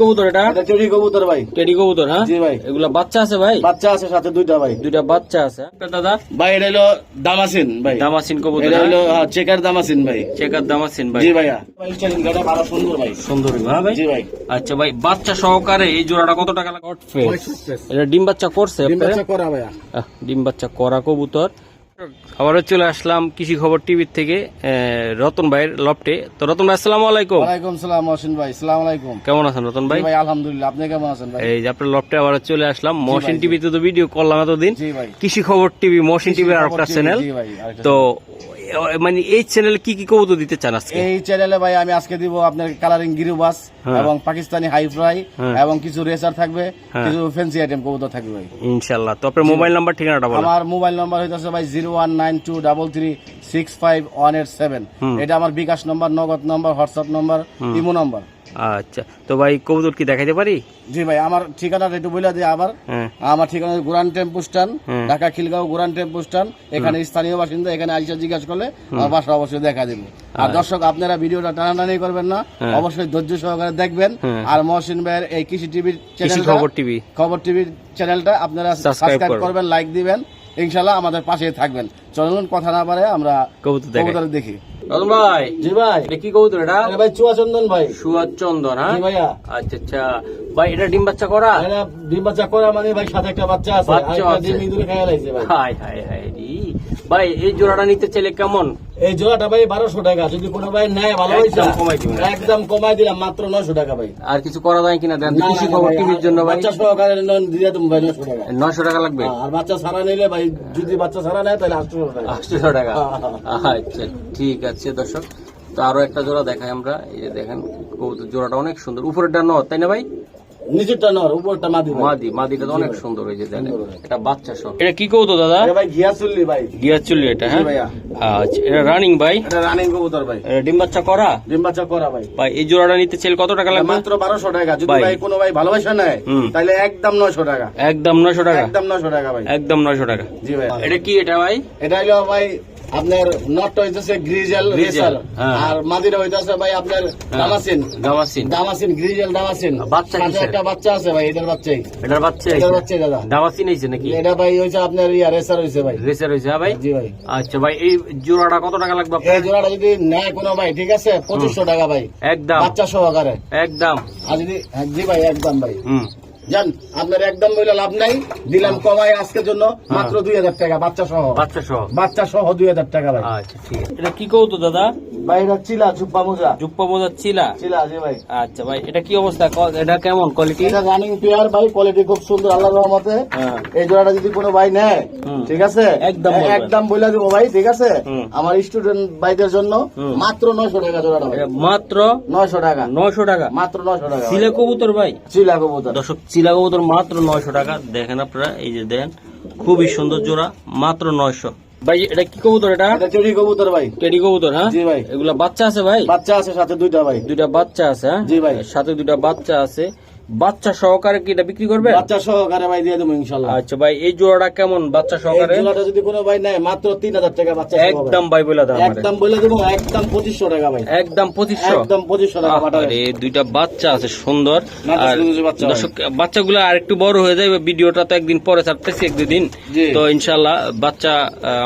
কবুতর এটা? এটা টেডি কবুতর ভাই। টেডি কবুতর হ্যাঁ? জি ভাই। এগুলা বাচ্চা আছে ভাই? বাচ্চা আছে সাথে দুইটা ভাই। দুইটা বাচ্চা আছে। আপনার দাদা? ভাই এটা হলো দামাসিন ভাই। দামাসিন কবুতর এটা হলো চেকার দামাসিন ভাই। চেকার দামাসিন ভাই। জি ভাইয়া। স্টাইলিং গাড়া ভালো সুন্দর ভাই। সুন্দরী হ্যাঁ ভাই? জি ভাই। আচ্ছা ভাই বাচ্চা সহকারে এই জোড়াটা কত টাকা লাগে? এটা ডিম বাচ্চা করছে ডিম বাচ্চা করা ভাইয়া। ডিম বাচ্চা করা কবুতর। আবারও চলে আসলাম কৃষি খবর টিভির থেকে রতন ভাইয়ের লপটে তো রতন ভাই আসসালামু আলাইকুম। ওয়ালাইকুম সালাম মহসিন ভাই। সালাম আলাইকুম। কেমন আছেন রতন ভাই? ভাই আলহামদুলিল্লাহ। আপনি কেমন আছেন ভাই? এই যে আপনার লপটে আবার চলে আসলাম। মহসিন টিভিতে তো ভিডিও করলাম এতদিন। কৃষি খবর টিভি মহসিন টিভির আর একটা চ্যানেল তো মানে এই চ্যানেলে কি কি কবুতর দিতে চান আজকে এই চ্যানেলে ভাই আমি আজকে দিব আপনার কালারিং গিরুবাস হ্যাঁ। এবং পাকিস্তানি হাই ফ্রাই হ্যাঁ। এবং কিছু রেসার থাকবে হ্যাঁ। কিছু ফ্যান্সি আইটেম কবুতর থাকবে ভাই ইনশাআল্লাহ তো আপনার মোবাইল নাম্বার ঠিকানাটা বলুন আমার মোবাইল নাম্বার হইতেছে ভাই zero one nine two double three six five one eight seven হুম। এটা আমার Bkash number Nagad number WhatsApp number imo number আচ্ছা তো ভাই কবুতর কি দেখাইতে পারি? জি ভাই আমার ঠিকানাটা একটু বলে দিই আবার। হ্যাঁ। আমার ঠিকানা গুরান tempo stand Dhaka Khilgaon গুরান tempo stand. এখানে স্থানীয় বাসিন্দা এখানে আইসা জিজ্ঞাসা করলে আমার বাসা অবশ্যই দেখা দিব। আর দর্শক আপনারা ভিডিওটা টানাটানি করবেন না হ্যাঁ। অবশ্যই ধৈর্য সহকারে দেখবেন। আর মহসিন ভাইয়ের এই কৃষি টিভির কৃষি চ্যানেলটা খবর টিভি। খবর টিভির চ্যানেলটা আপনারা সাবস্ক্রাইব করবেন। লাইক দিবেন। ইনশাল্লাহ আমাদের পাশে থাকবেন। চলুন কথা না পারে আমরা কবুতর দেখি। রতন ভাই জি ভাই। এটা কি কবুতর এটা? ভাই চুয়া চন্দন ভাই। সুয়াদ চন্দন হ্যাঁ ভাইয়া। আচ্ছা আচ্ছা। ভাই এটা ডিম বাচ্চা করা? ডিম বাচ্চা করা মানে ভাই সাথে একটা বাচ্চা আছে। বাচ্চা ডিম ইঁদুরে খেয়ে লাইছে ভাই। হাই হাই হাই ভাই এই জোড়াটা নিতে চাইলে কেমন? এই জোড়াটা ভাই বারোশো টাকা যদি কোনো ভাই নেয় ভালো হয়েছে একদম কমাই একদম কমাই দিলাম মাত্র নশো টাকা ভাই। আর কিছু করা যায় কিনা দেন কৃষি খবর টিভির জন্য ভাই। বাচ্চা সহকারে দিয়ে তুমি ভাই নশো টাকা। নয়শো টাকা লাগবে? আর বাচ্চা সারা নিলে ভাই যদি বাচ্চা সারা নেয় তাহলে আটশো টাকা। আটশো টাকা। হ্যাঁ, আচ্ছা ঠিক আছে দর্শক। তো আরও একটা জোড়া দেখাই আমরা। এই দেখেন জোড়াটা অনেক সুন্দর। উপরেরটা ন তাই না ভাই? নিচেরটা নর উপরটা মাদি মাদি মাদিটা তো অনেক সুন্দর হয়েছে দেখেন এটা বাচ্চা সহ এটা কি কবুতর দাদা? আরে ভাই ঘিয়া ভাই। গিয়ার এটা হ্যাঁ? আচ্ছা এটা রানিং ভাই? এটা রানিং কবুতর ভাই। এটা ডিম বাচ্চা করা? ডিম বাচ্চা করা ভাই। ভাই এই জোড়াটা নিতে চাইলে কত টাকা লাগবে? মাত্র বারোশো টাকা। যদি ভাই। কোনো ভাই ভালোবাসা নেয়। তাহলে একদম নশো টাকা। একদম নয়শো টাকা? একদম নশো টাকা ভাই। একদম নয়শো টাকা। জি ভাই এটা কি এটা ভাই? এটা হলো ভাই আপনার নটটা হইতেছে গ্রিজেল রেসার। আর মাদিরা হইতেছে ভাই আপনার দামাসিন গামাসিন দামাসিন গ্রিজেল দামাসিন বাচ্চা কিসের? একটা বাচ্চা আছে ভাই এটার বাচ্চাই। এটার বাচ্চা এটার বাচ্চাই দাদা। দামাসিন হয়েছে নাকি? এটা ভাই হইছে আপনার ইয়া রেসার হইছে ভাই। রেসার হয়েছে হ্যাঁ ভাই? জি ভাই। আচ্ছা ভাই এই জোড়াটা কত টাকা লাগবে এই জোড়াটা যদি নেয় কোনো ভাই ঠিক আছে? পঁচিশশো টাকা ভাই। একদম। বাচ্চা সহকারে। একদম। আর যদি হ্যাঁ, জি ভাই একদম ভাই। হুম। জান আপনার একদম বলে লাভ নাই। দিলাম কমাই আজকের জন্য মাত্র দুই হাজার টাকা বাচ্চা সহ। বাচ্চা সহ। বাচ্চা সহ দুই হাজার টাকা ভাই। আচ্ছা ঠিক আছে। এটা কি কৌতো দাদা? ভাই এটা চিলা মোজা। জুপ্পা বোঝা চিলা? চিলা জি ভাই। আচ্ছা ভাই এটা কি অবস্থা? এটা কেমন? কোয়ালিটি এটা রানিং পেয়ার ভাই কোয়ালিটি খুব সুন্দর আল্লাহর রহমতে। হ্যাঁ। এই জোড়াটা যদি কোনো ভাই নেয় ঠিক আছে? একদম একদম বলে দিব ভাই ঠিক আছে? আমার স্টুডেন্ট ভাইদের জন্য মাত্র নয়শো টাকা জোড়াটা মাত্র নয়শো টাকা। নয়শো টাকা। মাত্র নয়শো টাকা। চিলা কবুতর ভাই? চিলা কবুতর। দর্শক চিলা কবুতর মাত্র নয়শো টাকা। দেখেন আপনারা এই যে দেন খুবই সুন্দর জোড়া মাত্র নয়শো। ভাই এটা কি কবুতর এটা? এটা চুরি কবুতর ভাই। টেডি কবুতর হ্যাঁ? জি ভাই। এগুলা বাচ্চা আছে ভাই? বাচ্চা আছে সাথে দুইটা ভাই। দুইটা বাচ্চা আছে হ্যাঁ? জি ভাই। সাথে দুইটা বাচ্চা আছে। বাচ্চা সহকারে কি এটা বিক্রি করবে বাচ্চা সহকারে ভাই দিয়ে দেবো ইনশাল্লাহ। আচ্ছা ভাই এই জোড়াটা কেমন বাচ্চা সহকারে? জোড়াটা যদি কোনো ভাই নেয় মাত্র তিন হাজার টাকা বাচ্চা একদম ভাই বলে একদম বলে দেবো একদম পঁচিশশো টাকা ভাই। একদম পঁচিশশো? একদম পঁচিশশো টাকা আরে দুইটা বাচ্চা আছে সুন্দর। আর। দর্শক বাচ্চাগুলো আর একটু বড় হয়ে যাবে ভিডিওটা তো একদিন পরে ছাড়তেছি এক দুদিন। তো ইনশাল্লাহ বাচ্চা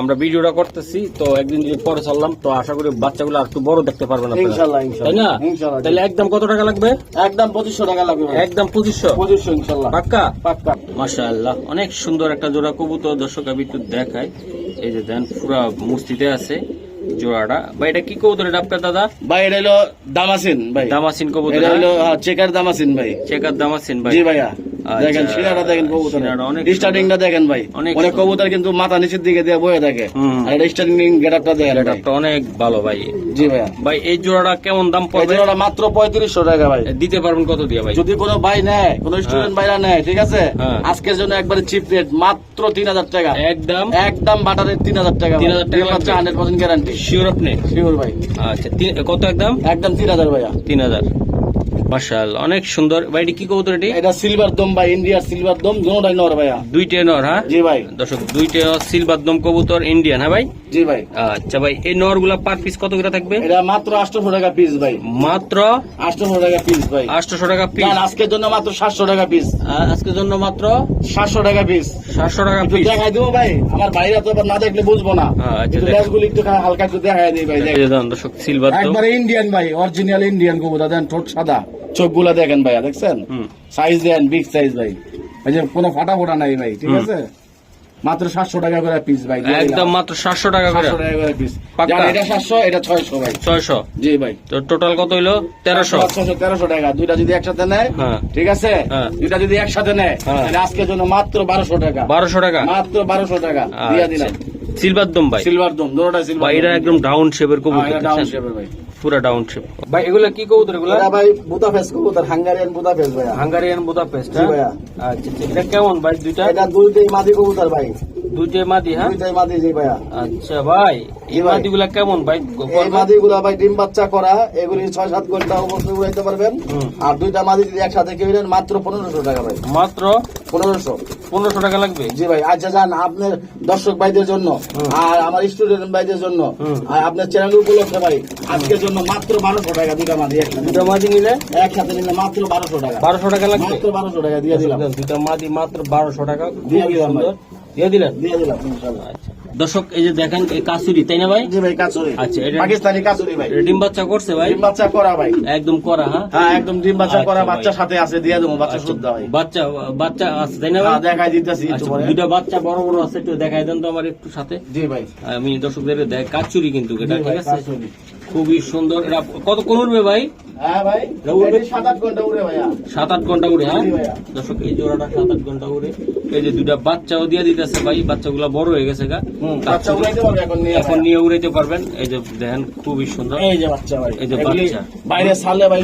আমরা ভিডিওটা করতেছি তো একদিন যদি পরে ছাড়লাম তো আশা করি বাচ্চাগুলো আর একটু বড় দেখতে পারবেন আপনারা। ইনশাল্লাহ তাই না? ইনশাল্লাহ। তাহলে একদম কত টাকা লাগবে? একদম পঁচিশশো টাকা লাগবে একদম পঁচিশশো পঁচিশশো ইনশাল্লাহ। পাক্কা? পাক্কা। মাশাআল্লাহ অনেক সুন্দর একটা জোড়া কবুতর দর্শক আমি একটু দেখাই। এই যে দেন পুরা মুস্তিতে আছে জোড়াটা। ভাই এটা কি কবুতর? এটা আপনার দাদা? ভাই এটা হলো দামাসিন ভাই। দামাসিন কবুতর এটা হলো হ্যাঁ, চেকার দামাসিন ভাই। চেকার দামাসিন ভাই। জি ভাইয়া। দেখেন শিরাটা দেখেন কবুতর স্টার্টিংটা দেখেন ভাই। অনেক কবুতর কিন্তু মাথা নিচের দিকে দিয়ে বয়ে থাকে। আর স্টার্টিং গেটআপটা দেখেন ভাই। অনেক ভালো ভাই। জি ভাইয়া। ভাই এই জোড়াটা কেমন দাম পড়বে? জোড়াটা মাত্র পঁয়ত্রিশশো টাকা ভাই। দিতে পারবেন কত দিয়ে ভাই? যদি কোনো ভাই নেয় কোনো স্টুডেন্ট ভাইরা নেয় ঠিক আছে? হ্যাঁ। আজকের জন্য একবারে চিপ রেট মাত্র তিন হাজার টাকা। একদম? একদম বাটারের তিন হাজার টাকা 3,000 টাকা। হান্ড্রেড পার্সেন্ট গ্যারান্টি শিওর আপনি? শিওর ভাই। আচ্ছা কত একদম? একদম তিন হাজার ভাইয়া। তিন হাজার। মাশাল অনেক সুন্দর। ভাই এটি কি কবুতর এটি? এটা সিলভার দম ভাই ইন্ডিয়ার সিলভার দম দুটাই নর ভাইয়া। দুইটে নর হ্যাঁ? জি ভাই। দর্শক দুইটে সিলভার দম কবুতর ইন্ডিয়ান হ্যাঁ ভাই? জি ভাই। আচ্ছা ভাই এই নরগুলা পার পিস কত করে থাকবে? এটা মাত্র আটশো টাকা পিস ভাই। মাত্র আটশো টাকা পিস ভাই। আটশো টাকা পিস জান, আজকের জন্য মাত্র সাতশো টাকা পিস আজকের জন্য মাত্র সাতশো টাকা পিস সাতশো টাকা পিস দেখাই দেবো ভাই আমার বাইরে তো না দেখলে বুঝব না। আচ্ছা, দেখ। একটু হালকা একটু দেখাই দিই ভাই। দর্শক সিলভার দম। একবারে ইন্ডিয়ান ভাই অরিজিনাল ইন্ডিয়ান কবুতর দেন ঠোঁট সাদা। চোখগুলা দেখেন ভাইয়া দেখছেন? সাইজ দেন বিগ সাইজ ভাই। এই যে কোনো ফাটা ফোটা নাই ভাই ঠিক আছে? মাত্র সাতশো টাকা করে পিস ভাই একদম মাত্র সাতশো টাকা করে। পিস এটা সাতশো এটা ছয়শো ভাই। ছয়শো? জি ভাই। তো টোটাল কত হইল? তেরোশো। ছশো তেরোশো টাকা দুইটা যদি একসাথে নেয় হ্যাঁ। ঠিক আছে? হ্যাঁ। দুইটা যদি একসাথে নেয় হ্যাঁ। আজকের জন্য মাত্র বারোশো টাকা। বারোশো টাকা? মাত্র বারোশো টাকা। দিয়ে আচ্ছা দিলাম। সিলভার দম ভাই। সিলভার দম দুটোটা সিলভার ভাই এটা একদম ডাউন শেপের কবুতর ডাউন শেপের ভাই। পুরো ডাউন শেপ ভাই এগুলা কি কবুতর এগুলা? এটা ভাই বুদাপেস্ট কবুতর হাঙ্গারিয়ান বুদাপেস্ট ভাইয়া। হাঙ্গারিয়ান বুদাপেস্ট হ্যাঁ? ভাইয়া। আচ্ছা আচ্ছা। এটা কেমন ভাই দুইটা? এটা দুইটাই মাদি কবুতর ভাই। মাদি হ্যাঁ? দুইটাই মাদি জি ভাইয়া। আচ্ছা ভাই এই মাদিগুলা কেমন ভাই? এই মাদি ভাই ডিম বাচ্চা করা এগুলি ছয় সাত ঘণ্টা অবশ্যই উড়াইতে পারবেন। আর দুইটা মাদি যদি একসাথে কেউ নেন মাত্র পনেরোশো টাকা ভাই। মাত্র? পনেরোশো। পনেরোশো টাকা লাগবে? জি ভাই আচ্ছা আপনার দর্শক ভাইদের জন্য আর আমার স্টুডেন্ট ভাইদের জন্য আর আপনার চ্যানেল উপলক্ষে ভাই আজকের জন্য মাত্র বারোশো টাকা দুইটা মাদি একসাথে। দুটা মাদি নিলে? একসাথে নিলে মাত্র বারোশো টাকা। বারোশো টাকা লাগবে? মাত্র বারোশো টাকা দিয়ে দিলাম। দুটা মাদি মাত্র বারোশো টাকা। দিয়ে দিলাম। দিয়ে দিলেন? দিয়ে দিলাম ইনশাআল্লাহ। আচ্ছা দর্শক এই যে দেখেন এই কাসুরি তাই না ভাই? জি ভাই কাচুরি আচ্ছা, এটা- পাকিস্তানি কাচুরি ভাই। ডিম বাচ্চা করছে ভাই? ডিম বাচ্চা করা ভাই। একদম করা হ্যাঁ? হ্যাঁ একদম ডিম বাচ্চা আচ্ছা করা ভাই। বাচ্চার সাথে আছে দিয়ে দেবো বাচ্চা আচ্ছা, শুদ্ধ ভাই বাচ্চা বাচ্চা আছে তাই না ভাই? হ্যাঁ দেখাই দিতেছি আচ্ছা দুটা বাচ্চা বড় বড় আছে একটু দেখাই দেন তো আমার একটু সাথে। জি ভাই। আমি দর্শকদের দেখ কাচুরি কিন্তু এটা ঠিক আছে। খুবই সুন্দর। কত কোন উঠবে ভাই? হ্যাঁ সাত আট ঘণ্টা উড়ে হ্যাঁ? দর্শক এই জোড়াটা সাত আট ঘণ্টা উড়ে। এই যে দুটা বাচ্চাও দিয়ে দিতেছে ভাই বাচ্চাগুলো বড় হয়ে গেছে গা। এখন নিয়ে। উড়াইতে পারবেন। এই যে দেখেন খুবই সুন্দর। এই যে বাচ্চা ভাই। এই যে বাচ্চা। বাইরে ছাড়লে ভাই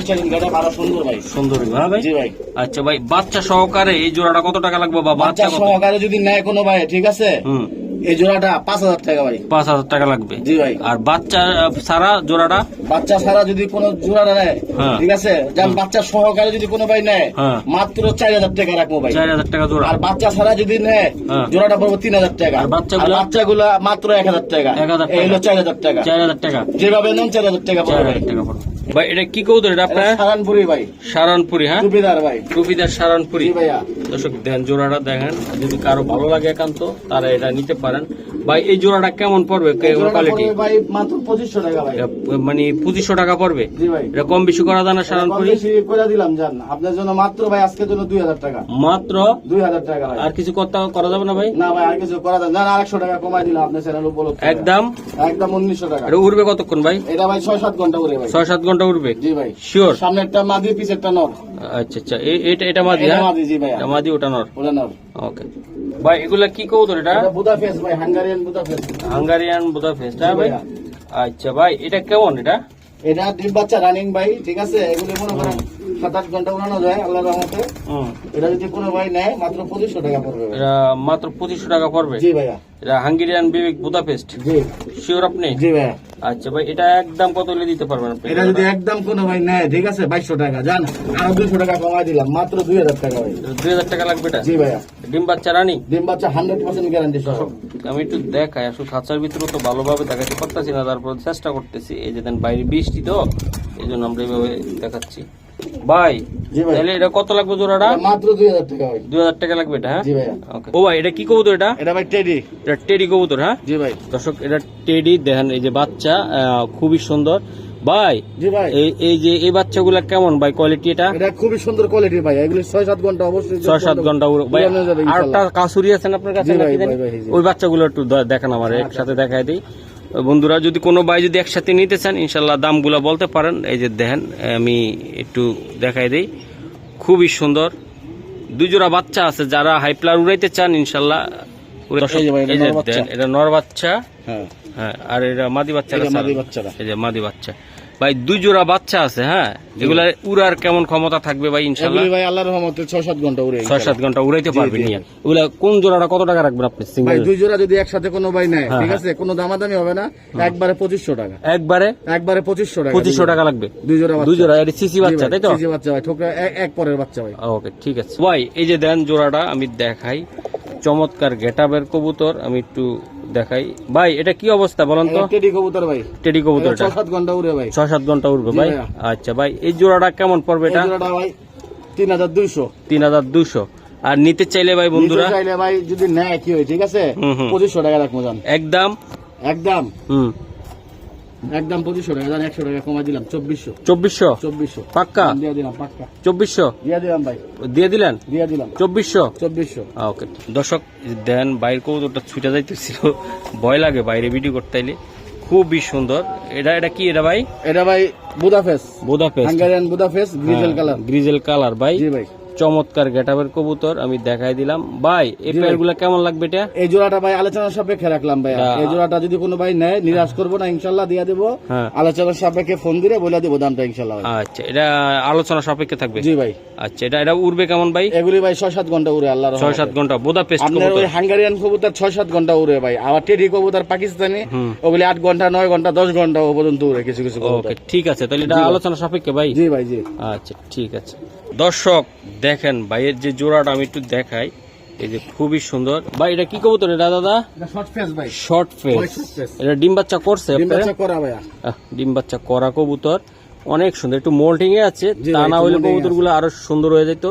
ভালো সুন্দর ভাই। সুন্দর হ্যাঁ ভাই? জি ভাই। আচ্ছা ভাই বাচ্চা সহকারে এই জোড়াটা কত টাকা লাগবে বা বাচ্চা বাচ্চা সহকারে যদি নেয় কোনো ভাই ঠিক আছে? হুম। এই জোড়াটা পাঁচ হাজার টাকা ভাই। পাঁচ হাজার টাকা লাগবে। জি ভাই। আর বাচ্চা সারা জোড়াটা? বাচ্চা ছাড়া যদি কোনো জোড়াটা নেয় হ্যাঁ। ঠিক আছে? যান বাচ্চা সহকারে যদি কোনো ভাই নেয় হ্যাঁ। মাত্র চার হাজার টাকা রাখব ভাই। চার হাজার টাকা জোড়া। আর বাচ্চা ছাড়া যদি নেয় হ্যাঁ। জোড়াটা পড়ব তিন হাজার টাকা। আর বাচ্চাগুলা? বাচ্চাগুলো মাত্র এক হাজার টাকা। 1000 এই হলো টাকা। চার হাজার টাকা। চার হাজার টাকা। যেভাবে নেন চার হাজার টাকা চার হাজার টাকা পড়বে। ভাই এটা কি কৌতর এটা আপনার? সারানপুরি ভাই। সারানপুরি হ্যাঁ? টুপিদার ভাই। টুপিদার সারানপুরি। ভাইয়া। দর্শক দেন জোড়াটা দেখেন। যদি কারও ভালো লাগে একান্ত তারা এটা নিতে পারেন। ভাই এই জোড়াটা কেমন পড়বে? কোয়ালিটি ভাই মাত্র পঁচিশশো টাকা ভাই। মানে পঁচিশশো টাকা পড়বে? জি ভাই। এটা কম বেশি করা যায় না কম সারানপুরি বেশি করে দিলাম জান আপনার জন্য মাত্র ভাই আজকে জন্য দুই হাজার টাকা। মাত্র? দুই হাজার টাকা ভাই। আর কিছু করতে করা যাবে না ভাই? না ভাই আর কিছু করা যান জান আরেকশো টাকা কমাই দিলাম আপনার চ্যানেল উপলক্ষে। একদম? একদম উনিশশো টাকা। এটা উড়বে কতক্ষণ ভাই? এটা ভাই ছয় সাত ঘণ্টা করে ভাই। ছয় সাত ঘণ্টা উড়বে? জি ভাই। শিওর সামনে একটা মাদি পিছে একটা নর। আচ্ছা আচ্ছা। এটা এটা মাদি হ্যাঁ? মাদি জি এটা মাদি ওটা নর। ওটা নর। ওকে। ভাই এগুলা কি কবুতর এটা? বুদাফেস ভাই হাঙ্গারিয়ান বুদাফেস হাঙ্গারিয়ান হ্যাঁ ভাই? আচ্ছা ভাই এটা কেমন এটা? এটা ডিম বাচ্চা রানিং ভাই ঠিক আছে? এগুলো মনে করেন সাত আট ঘণ্টা উড়ানো যায় আল্লাহ রহমতে। হুম। এটা যদি কোনো ভাই নেয় মাত্র পঁচিশশো টাকা পড়বে এটা মাত্র পঁচিশশো টাকা পড়বে? জি ভাইয়া। এটা হাঙ্গেরিয়ান বিবেক বুদাপেস্ট জি। শিওর আপনি? জি ভাইয়া। আচ্ছা ভাই এটা একদম কত হলে দিতে পারবেন এটা যদি একদম কোনো ভাই নেয় ঠিক আছে? বাইশশো টাকা জান? আরও দুশো টাকা কমাই দিলাম মাত্র দুই হাজার টাকা ভাই। দুই হাজার টাকা লাগবে এটা? জি ভাইয়া। ডিম বাচ্চা রানি? ডিম বাচ্চা হান্ড্রেড পার্সেন্ট গ্যারান্টি সহ। আমি একটু দেখাই আসলে খাঁচার ভিতরে তো ভালোভাবে দেখাতে পারতেছি না তারপর চেষ্টা করতেছি। এই যে দেন বাইরে বৃষ্টি তো এই জন্য আমরা এইভাবে দেখাচ্ছি। ভাই তাহলে এটা কত লাগবে জোড়াটা? মাত্র দুই হাজার টাকা ভাই। দুই হাজার টাকা লাগবে এটা হ্যাঁ? জি ভাইয়া। ওকে। ও ভাই এটা কি কবুতর এটা? এটা ভাই টেডি। এটা টেডি কবুতর হ্যাঁ? জি ভাই। দর্শক এটা টেডি দেখেন এই যে বাচ্চা খুবই সুন্দর। ভাই জি ভাই। এই এই যে এই বাচ্চাগুলা কেমন ভাই কোয়ালিটি এটা? এটা খুবই সুন্দর কোয়ালিটি ভাই। এগুলি ছয় সাত ঘণ্টা অবশ্যই ছয় সাত ঘণ্টা উড়ো- ভাই উড়ানো যাবে আর ইনশাল্লাহ। কাসুরি আছেন আপনার কাছে? নাকি? ভাই, ভাই। ওই বাচ্চাগুলো একটু দ- দেখান আমার একসাথে দেখাই দিই। বন্ধুরা যদি কোনো ভাই যদি একসাথে নিতে চান ইনশাল্লাহ দামগুলো বলতে পারেন। এই যে দেখেন আমি একটু দেখাই দিই। খুবই সুন্দর। দুজোড়া বাচ্চা আছে যারা হাইপ্লার উড়াইতে চান ইনশাল্লাহ এটা নর বাচ্চা। হ্যাঁ। হ্যাঁ আর এটা মাদি বাচ্চা এই যে মাদি বাচ্চা। ভাই দুই জোড়া বাচ্চা আছে হ্যাঁ? এগুলা উড়ার কেমন ক্ষমতা থাকবে ভাই ইনশাল্লাহ? এগুলি ভাই আল্লাহর রহমতে ছয় সাত ঘণ্টা উড়ে ছয় সাত ঘণ্টা উড়াইতে পারবেন নিয়ে। এগুলা কোন জোড়াটা কত টাকা রাখবেন আপনি ভাই সিঙ্গেল দুই জোড়া যদি একসাথে কোনো ভাই নেয় হ্যাঁ, ঠিক আছে? কোনো দামাদামি হবে না একবারে পঁচিশশো টাকা। একবারে? একবারে পঁচিশশো টাকা পঁচিশশো টাকা লাগবে? দুই জোড়া দুই জোড়া এটা সিসি বাচ্চা তাই তো? জি বাচ্চা ভাই ঠোকরা এক পরের বাচ্চা ভাই। ওকে ঠিক আছে। ভাই এই যে দেন জোড়াটা আমি দেখাই। চমৎকার গেটাবের কবুতর আমি একটু দেখাই। ভাই এটা কি অবস্থা বলেন তো? টেডি কবুতর ভাই। টেডি কবুতর ছয় সাত ঘণ্টা উড়ে ভাই। ছয় সাত ঘণ্টা উড়বে ভাই? আচ্ছা ভাই এই জোড়াটা কেমন পড়বে এটা? জোড়াটা ভাই তিন হাজার দুইশো। তিন হাজার দুশো আর নিতে চাইলে ভাই বন্ধুরা? চাইলে ভাই যদি নেয় কি হয় ঠিক আছে? হুম, হুম। পঁচিশশো টাকা রাখব একদম? একদম। হুম। একদম পঁচিশশো টাকা একশো টাকা কমা দিলাম চব্বিশশো। চব্বিশশো? চব্বিশশো। পাক্কা? দিয়ে দিলাম পাক্কা। চব্বিশশো? দিয়ে দিলাম ভাই। দিয়ে দিলেন? দিয়ে দিলাম। চব্বিশশো? চব্বিশশো। ওকে। দর্শক দেন বাইরের কবুতরটা ছুটে যাইতেছিল। ভয় লাগে বাইরে ভিডিও করতে আইলে। খুবই সুন্দর। এটা এটা কি এটা ভাই? এটা ভাই Budapest Budapest Hungarian Budapest grizzle colour. Grizzle colour ভাই। জি ভাই। চমৎকার গেটাবের কবুতর আমি দেখাই দিলাম। ভাই এই পেয়ারগুলো কেমন লাগবে এটা? এই জোড়াটা ভাই আলোচনার সাপেক্ষে রাখলাম ভাই তা- এই জোড়াটা যদি কোনো ভাই নেয় নিরাশ করব না ইনশাল্লাহ দিয়ে দেবো। হ্যাঁ। আলোচনার সাপেক্ষে ফোন দিলে বলে দেবো দামটা ইনশাল্লাহ। আচ্ছা এটা আলোচনা সাপেক্ষে থাকবে? জি ভাই। আচ্ছা এটা এটা উড়বে কেমন ভাই? এগুলি ভাই ছয় সাত ঘণ্টা উড়ে আল্লাহ ছয় সাত ঘণ্টা বোদাপেস্ট আপনার কবুতর। ওই হাঙ্গারিয়ান কবুতর ছয় সাত ঘণ্টা উড়ে ভাই। আবার টেডি কবুতর পাকিস্তানি। ওগুলি আট ঘণ্টা নয় ঘণ্টা দশ ঘণ্টা ও পর্যন্ত উড়ে কিছু কিছু ওকে ঠিক আছে তাহলে এটা। আলোচনা সাপেক্ষে ভাই? জি ভাই জি। আচ্ছা ঠিক আছে। দর্শক দেখেন ভাইয়ের যে জোড়াটা আমি একটু দেখাই। এই যে খুবই সুন্দর। ভাই এটা কি কবুতর এটা দাদা? শর্ট ফেস ভাই। শর্ট ফেস এটা ডিম বাচ্চা করছে ডিম বাচ্চা করা ভাইয়া। ডিম বাচ্চা করা কবুতর। অনেক সুন্দর। একটু মোল্টিং এ আছে তা না হইলে কবুতরগুলো আরও সুন্দর হয়ে যেত।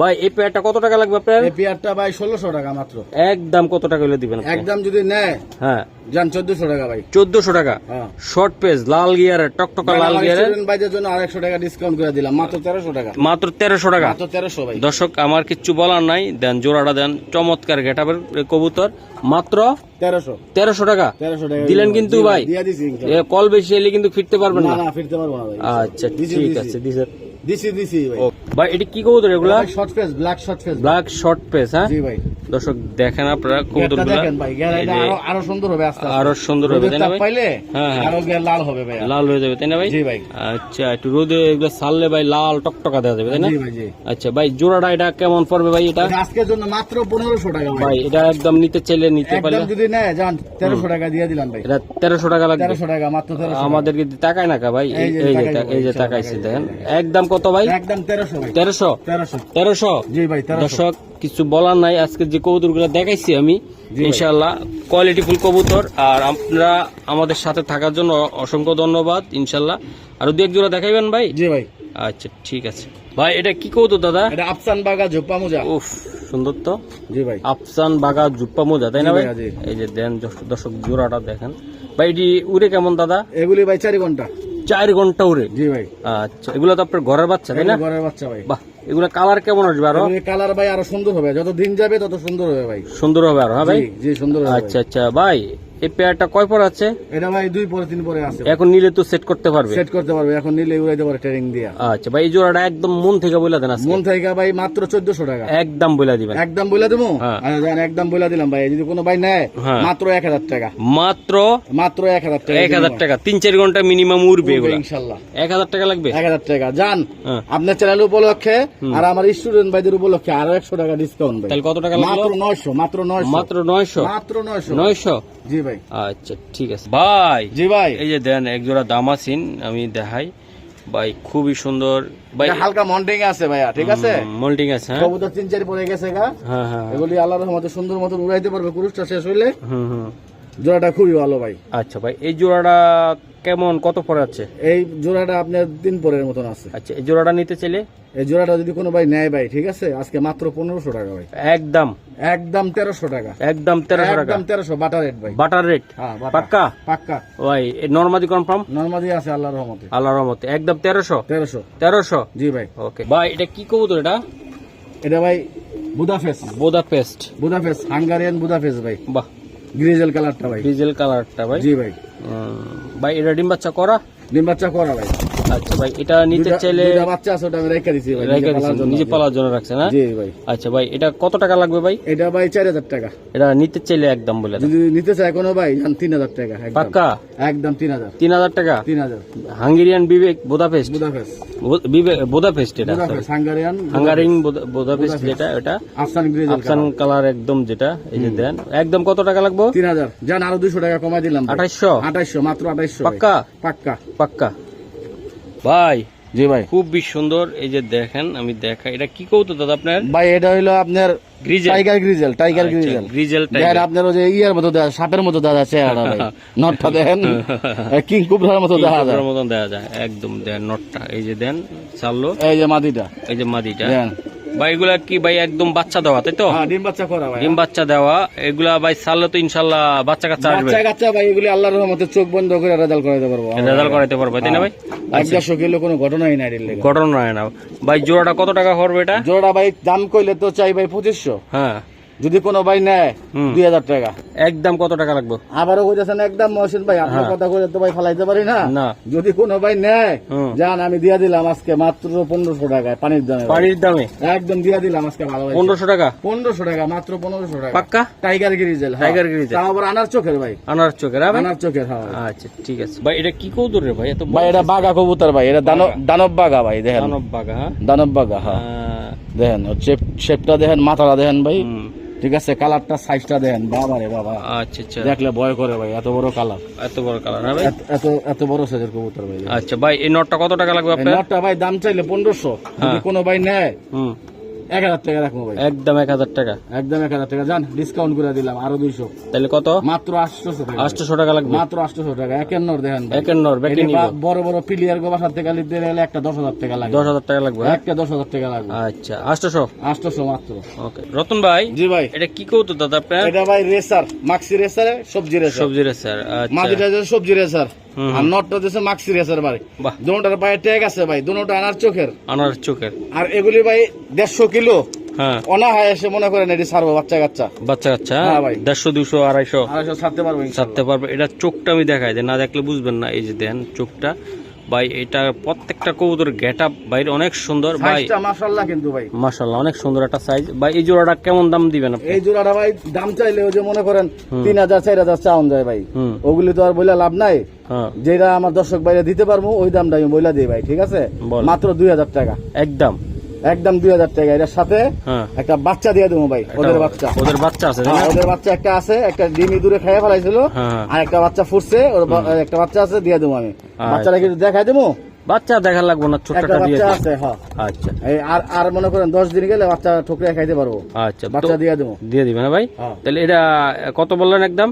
ভাই এই পেয়ারটা কত টাকা লাগবে আপনার? এই পেয়ারটা ভাই ষোলোশো টাকা মাত্র। একদম কত টাকা হলে দিবেন একদম যদি নেয় হ্যাঁ। যান চোদ্দশো টাকা ভাই। চোদ্দশো টাকা? হ্যাঁ। শর্ট পেজ লাল গিয়ারের টকটকা লাল গিয়ারের ভাইদের জন্য আর একশো টাকা ডিসকাউন্ট করে দিলাম মাত্র তেরোশো টাকা। মাত্র তেরোশো টাকা? মাত্র তেরোশো ভাই। দর্শক আমার কিচ্ছু বলার নাই। দেন জোড়াটা দেন। চমৎকার গেটাবের কবুতর। মাত্র তেরোশো। তেরোশো টাকা? তেরোশো টাকা দিলেন কিন্তু ভাই। কল বেশি এলে কিন্তু ফিরতে পারবেন না ফিরতে পারব না ভাই। আচ্ছা ঠিক আছে দিছে। দিছি ভাই। ভাই এটি কি কবুতর এগুলা? Short face black short face black short face হ্যাঁ? জি ভাই। দর্শক দেখেন আপনারা কবুতর দেখেন ভাই। এটা আরও আরও সুন্দর হবে আস্তে আস্তে। আরও সুন্দর হবে তাই না ভাই? পাইলে হ্যাঁ, হ্যাঁ। আরও লাল হবে ভাই লাল হয়ে যাবে তাই না ভাই? জি ভাই। আচ্ছা একটু রোদে এগুলো সারলে ভাই লাল টকটকা দেওয়া যাবে তাই না? জি ভাই জি। আচ্ছা ভাই জোড়াটা এটা কেমন পড়বে ভাই এটা? আজকের জন্য মাত্র পনেরোশো টাকা ভাই। এটা একদম নিতে চাইলে নিতে পারলে একদম যদি নেয় যান তেরোশো টাকা দিয়ে দিলাম ভাই। এটা তেরোশো টাকা লাগবে। তেরোশো টাকা মাত্র তেরোশো আমাদেরকে তাকায় না কা ভাই? এই যে এই যে তাকাইছে দেখেন। একদম কত ভাই? একদম তেরোশো। ভাই তেরোশো? তেরোশো। দর্শক কিছু বলার নাই আজকে যে কবুতরগুলো দেখাইছি আমি। ইনশাল্লাহ কোয়ালিটি ফুল কবুতর। আর আপনারা আমাদের সাথে থাকার জন্য অসংখ্য ধন্যবাদ ইনশাল্লাহ আর দু এক জোড়া দেখাইবেন ভাই? জি ভাই। আচ্ছা ঠিক আছে। ভাই এটা কি কবুতর দাদা? এটা আফসান বাগা ঝোপা মোজা। উফ সুন্দর তো। জি ভাই। আফসান বাগা জুপ্পা মোজা তাই না ভাই? এই যে দেন দর্শক- দর্শক জোড়াটা দেখেন। ভাই এটি উড়ে কেমন দাদা? এগুলি ভাই চারি ঘণ্টা। চার ঘণ্টা উড়ে। জি ভাই। আচ্ছা এগুলো তো আপনার ঘরের বাচ্চা তাই না? ঘরের বাচ্চা ভাই। বাহ এগুলো কালার কেমন আসবে আরও? কালার ভাই আরও সুন্দর হবে। যত দিন যাবে তত সুন্দর হবে ভাই। সুন্দর হবে আরও হ্যাঁ ভাই? জি, জি সুন্দর হবে আচ্ছা আচ্ছা ভাই এই পেয়ারটা কয় পর আছে? এটা ভাই দুই পরে তিন পরে আছে। এখন নিলে তো সেট করতে পারবে। সেট করতে পারবে এখন নিলে উড়াইতে পারে ট্রেনিং দিয়া। আচ্ছা ভাই এই জোড়াটা একদম মন থেকে বলে দেন মন থেকে ভাই মাত্র চোদ্দশো টাকা। একদম বলে দিবেন। একদম বলে দেবো হ্যাঁ। যান, একদম বলে দিলাম ভাই। যদি কোনো ভাই নেয় হ্যাঁ। মাত্র এক হাজার টাকা। মাত্র মাত্র এক হাজার টাকা এক হাজার টাকা। তিন চার ঘণ্টা মিনিমাম উড়বে এগুলো। এক হাজার টাকা লাগবে? এক হাজার টাকা। যান হ্যাঁ। আপনার চ্যানেল উপলক্ষে আর আমার স্টুডেন্ট ভাইদের উপলক্ষে আরও একশো টাকা ডিসকাউন্ট তাহলে কত টাকা লাগল? মাত্র নয়শো মাত্র নয়শো। মাত্র নয়শো। মাত্র নয়শো। নয়শো? জি ভাই। আচ্ছা ঠিক আছে। ভাই জি ভাই। এই যে দেন এক জোড়া দামাসিন আমি দেখাই। ভাই খুবই সুন্দর। ভাই হালকা মল্টিং আছে ভাইয়া ঠিক আছে? মল্টিং আছে হ্যাঁ? কবুতর তিন চারি পরে গেছে গা। হ্যাঁ হ্যাঁ। এগুলি আল্লাহ রহমতে সুন্দর মতন উড়াইতে পারবে কুরুশটা শেষ হইলে। হুম হুম। জোড়াটা খুবই ভালো ভাই। আচ্ছা ভাই এই জোড়াটা কেমন কত পরে আছে? এই জোড়াটা আপনার তিন পরের মতন আছে। আচ্ছা এই জোড়াটা নিতে চাইলে? এই জোড়াটা যদি কোনো ভাই নেয় ভাই ঠিক আছে? আজকে মাত্র পনেরোশো টাকা ভাই। একদম। একদম তেরোশো টাকা। একদম তেরোশো টাকা। একদম তেরোশো বাটার রেট ভাই। Butter rate? হ্যাঁ পাক্কা? পাক্কা। ভাই নর্মাদি কনফার্ম নর্মাদি আছে আল্লাহর রহমতে। আল্লাহর রহমতে। একদম তেরোশো? তেরোশো। তেরোশো? জি ভাই। ওকে। ভাই এটা কি কবুতর এটা? এটা ভাই Budapest Budapest Budapest Hungarian Budapest ভাই। বাহ। গ্রিজেল কালারটা ভাই। ডিজেল কালারটা ভাই। জি ভাই। ভাই এটা ডিম বাচ্চা করা? ডিম বাচ্চা করা ভাই। আচ্ছা ভাই এটা নিতে চাইলে বাচ্চা আছে ওটা আমি রেখে দিছি ভাই রেখে জন্য। নিজে পালার জন্য রাখছেন হ্যাঁ? জি ভাই। আচ্ছা ভাই এটা কত টাকা লাগবে ভাই? এটা ভাই চার হাজার টাকা। এটা নিতে চাইলে একদম বলে যদি নিতে চায় কোনো ভাই তিন হাজার টাকা একদম। পাক্কা? একদম তিন হাজার। তিন হাজার টাকা? তিন হাজার। হাঙ্গেরিয়ান বিবেক বোদাপেস্ট? বুদাফেস বো- বিবে- বোদাপেস্ট এটা হাঙ্গারিয়ান হাঙ্গারিং বোদা- বোদাপেস্ট যেটা এটা আফসান গ্রিজেল আফসান কালার একদম যেটা এই যে দেন। একদম কত টাকা লাগবে? তিন হাজার। যান আরও দুশো টাকা কমাই দিলাম ভাই। আঠাইশশো? আঠাইশশো মাত্র আঠাইশশো পাক্কা? পাক্কা। পাক্কা। ভাই জি ভাই। খুব বেশ সুন্দর এই যে দেখেন আমি দেখা এটা কি কৌতো দাদা আপনার? ভাই এটা হইল আপনার tiger grizzle tiger grizzle grizzle tiger আপনার ওই যে ইয়ার মতো দেখা সাপের মতো দেখা যাচ্ছে চেহারা ভাই। নটটা দেখেন কিং কুবরার মতো দেখা যায় কুবরার মতন দেখা যায় একদম দেন নটটা। এই যে দেন চাললো। এই যে মাদিটা। এই যে মাদিটা। দেন। ভাই এগুলা কি ভাই একদম বাচ্চা দেওয়া তাই তো? হ্যাঁ ডিম বাচ্চা করা ভাই। ডিম বাচ্চা দেওয়া এগুলা ভাই চাললে তো ইনশাল্লাহ বাচ্চা কাচ্চা আসবে। বাচ্চা কাচ্চা ভাই এগুলি আল্লাহর রহমতে চোখ বন্ধ করে রেজাল্ট করাইতে পারব। রেজাল্ট করাইতে পারব তাই না ভাই? এক দেড়শো কিলো কোনো ঘটনাই নাই এর ঘটনা না। ভাই জোড়াটা কত টাকা হরবে এটা? জোড়াটা ভাই দাম কইলে তো চাই ভাই পঁচিশশো। হ্যাঁ। যদি কোনো ভাই নেয় দুই হাজার টাকা। একদম কত টাকা লাগবে? আবারও কইতেছেন একদম মহসিন ভাই আপনার কথা কইলে তো ভাই ফালাইতে পারি না। না। যদি কোনো ভাই নেয়। যান আমি দিয়া দিলাম আজকে মাত্র পনেরোশো টাকায় পানির দামে। পানির দামে? একদম দিয়া দিলাম আজকে ভালো ভাই পনেরোশো টাকা? পনেরোশো টাকা মাত্র পনেরোশো টাকা। পাক্কা? টাইগার গ্রিজেল হ্যাঁ। Tiger grizzle. তাও আবার আনার চোখের ভাই। আনার চোখের হ্যাঁ আনার চোখের হ্যাঁ। আচ্ছা ঠিক আছে। ভাই এটা কি কৌতুর রে ভাই? এত ভাই এটা বাঘা কবুতর ভাই এটা দানব দানব বাঘা ভাই দেখেন। মানব বাগা হ্যাঁ। দানব বাঘা হ্যাঁ। দেখেন শেপটা দেখেন মাথাটা দেখেন ভাই। ঠিক আছে কালারটা সাইজটা দেন। বাবা রে বাবা। আচ্ছা আচ্ছা। দেখলে ভয় করে ভাই এত বড় কালার এত বড় কালার না ভাই? এত এত বড় সাইজের কবুতর ভাই। আচ্ছা ভাই এই নটটা কত টাকা লাগবে আপনার? নটটা ভাই দাম চাইলে 1500 যদি হ্যাঁ। কোনো ভাই নেয় হুম। এক হাজার টাকা রাখব ভাই। একদম এক হাজার টাকা। একদম এক হাজার টাকা। যান ডিসকাউন্ট করে দিলাম আরও দুইশো। তাহলে কত? মাত্র আটশোশো টাকা। আটশোশো টাকা লাগবে। মাত্র আটশোশো টাকা। একের দেখেন ভাই। একের নর ব্যাকে এটি নিব। বা- বড় বড় পিলিয়ার গোবাসার থেকে নিতে গেলে একটা দশ হাজার টাকা লাগে দশ হাজার টাকা লাগবে হ্যাঁ? একটা দশ হাজার টাকা লাগবে। আচ্ছা আটশোশো? আটশোশো মাত্র। ওকে। রতন ভাই জি ভাই। এটা কি কৌতো দাদা এটা ভাই রেসার মাক্সি রেসার সবজি রেসার। সবজি রে স্যার আচ্ছা সবজি রেসার। আর নটটা দিচ্ছে মাক্সি রেসার ভাই দুটার পায়ে ট্যাগ আছে ভাই দুটা আনার চোখের। আনার চোখের। আর এগুলি ভাই দেড়শো কিলো। হ্যাঁ। অনাহায় এসে মনে করেন এটি সারবো বাচ্চা কাচ্চা। বাচ্চা কাচ্চা হ্যাঁ ভাই। দেড়শো দুশো আড়াইশো। আড়াইশো ছাড়তে পারব ছাড়তে পারবে। এটা চোখটা আমি দেখাই যে না দেখলে বুঝবেন না। এই যে দেন চোখটা। ভাই এটা প্রত্যেকটা কবুতর গেট আপ ভাই অনেক সুন্দর। ভাই মাসাল্লাহ মাশাল্লাহ কিন্তু ভাই। মাশাল্লাহ অনেক সুন্দর একটা সাইজ ভাই এই জোড়াটা কেমন দাম দিবেন আপনি? এই জোড়াটা ভাই দাম চাইলে ওই যে মনে করেন তিন হাজার চার হাজার চাউন যায় ভাই। ওগুলি তো আর বইলা লাভ নাই। হ্যাঁ। যেটা আমার দর্শক বাইরে দিতে পারব ওই দামটা আমি বইলা দিই ভাই ঠিক আছে? মাত্র দুই হাজার টাকা। একদম। একদম দুই হাজার টাকা। এটার সাথে হ্যাঁ। একটা বাচ্চা দিয়ে দেবো ভাই ওদের বাচ্চা। ওদের বাচ্চা আছে হ্যাঁ? ওদের বাচ্চা একটা আছে একটা ডিমি দূরে খেয়ে ফেলাইছিল হ্যাঁ। আর একটা বাচ্চা ফুটছে ওর একটা বাচ্চা আছে দিয়ে দেবো আমি। আচ্ছা। বাচ্চাটা কিছু দেখাই দেবো? বাচ্চা দেখা লাগবো না ছোটটা দিয়ে আছে হ্যাঁ। আচ্ছা। আর আর মনে করেন দশ দিন গেলে বাচ্চা ঠুকরে খাইতে পারব। আচ্ছা বাচ্চা দিয়ে দেবো। দিয়ে দিবেন ভাই। তাহলে এটা কত বললেন একদম?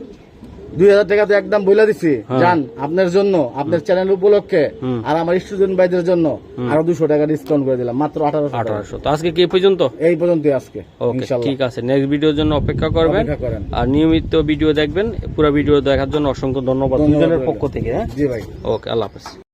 দুই হাজার টাকা তো একদম বলে দিচ্ছি হ্যাঁ। যান আপনার জন্য আপনার চ্যানেল উপলক্ষে আর আমার স্টুডেন্ট ভাইদের জন্য আরও দুশো টাকা ডিসকাউন্ট করে দিলাম মাত্র আঠারোশো আঠারোশো। তো আজকে কি পর্যন্ত? এই পর্যন্ত আজকে ওকে ঠিক আছে। নেক্সট ভিডিওর জন্য অপেক্ষা করবেন। আর নিয়মিত ভিডিও দেখবেন। পুরো ভিডিও দেখার জন্য অসংখ্য ধন্যবাদ ধন্যবাদ দুজনের পক্ষ থেকে হ্যাঁ? জি ভাই। ওকে আল্লাহ হাফেজ।